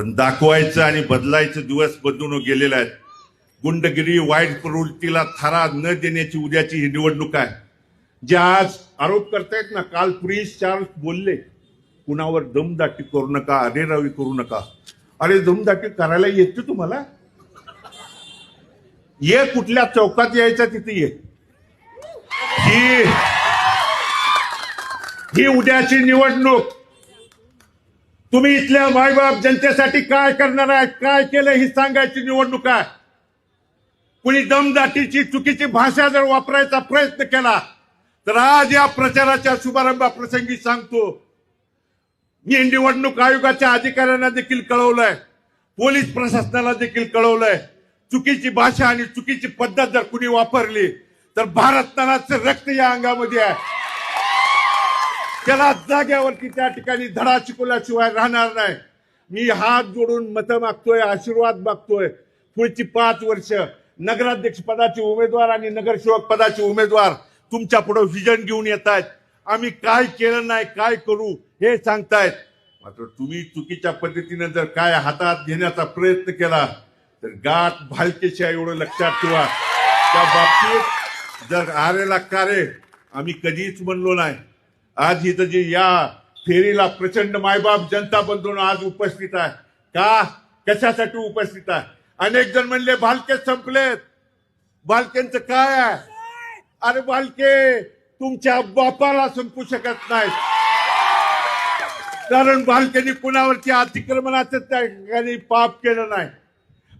पण दाखवायचं आणि बदलायचं दिवस बदलून गेलेले आहेत. गुंडगिरी वाईट प्रवृत्तीला थारा न देण्याची उद्याची ही निवडणूक आहे. जे आज आरोप करतायत ना काल प्रिन्स चार्ल्स बोलले कुणावर दमदाटी करू नका अरेरावी करू नका. अरे दमदाटी करायला येते तुम्हाला? ये कुठल्या चौकात यायचा तिथे ये. ही उद्याची निवडणूक. तुम्ही इथल्या मायबाप जनतेसाठी काय करणार आहे काय केलं ही सांगायची निवडणूक आहे. कुणी दमदाटीची चुकीची भाषा जर वापरायचा प्रयत्न केला तर आज या प्रचाराच्या शुभारंभाप्रसंगी सांगतो मी निवडणूक आयोगाच्या अधिकाऱ्यांना देखील कळवलंय पोलीस प्रशासनाला देखील कळवलंय. चुकीची भाषा आणि चुकीची पद्धत जर कुणी वापरली तर भारत रक्त या अंगामध्ये आहे. त्याला जाग्यावरती त्या ठिकाणी धडा शिकवल्याशिवाय राहणार नाही. मी हात जोडून मतं मागतोय आशीर्वाद मागतोय. पुढची पाच वर्ष नगराध्यक्ष पदाचे उमेदवार आणि नगरसेवक पदाचे उमेदवार तुमच्यापुढे विजन घेऊन येत आहेत. आम्ही काय केलं नाही काय करू हे सांगतायत. मात्र तुम्ही चुकीच्या पद्धतीने जर काय हातात घेण्याचा प्रयत्न केला तर गाठ भालकेच्या एवढं लक्षात ठेवा. त्या बाबतीत जर आरेला कारे आम्ही कधीच म्हणलो नाही. आज इथं जी या फेरीला प्रचंड मायबाप जनता बंधून आज उपस्थित आहे. का? कशासाठी उपस्थित आहे? अनेक जण म्हणले भालके संपलेत. बालकेंचं काय आहे? अरे बालके तुमच्या बापाला संपू शकत नाही कारण बालकेनी कुणावरती अतिक्रमणाचं त्या ठिकाणी पाप केलं नाही.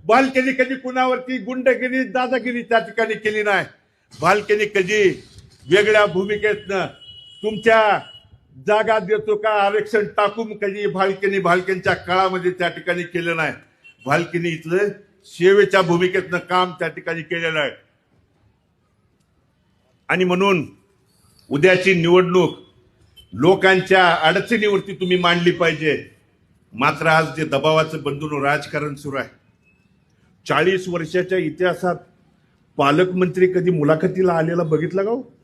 बालकेनी कधी कुणावरती गुंडगिरी दादागिरी त्या ठिकाणी केली नाही. बालकेनी कधी वेगळ्या भूमिकेतनं तुमच्या जागा देतो का? आरक्षण टाकून कधी भालकेनी भालकेंच्या काळामध्ये त्या ठिकाणी केलं नाही. भालकेनी इथलं सेवेच्या भूमिकेतनं काम त्या ठिकाणी केलेलं आहे. आणि म्हणून उद्याची निवडणूक लोकांच्या अडचणीवरती तुम्ही मांडली पाहिजे. मात्र आज जे दबावाचं बंधून राजकारण सुरू आहे. चाळीस वर्षाच्या इतिहासात पालकमंत्री कधी मुलाखतीला आलेला बघितला का हो?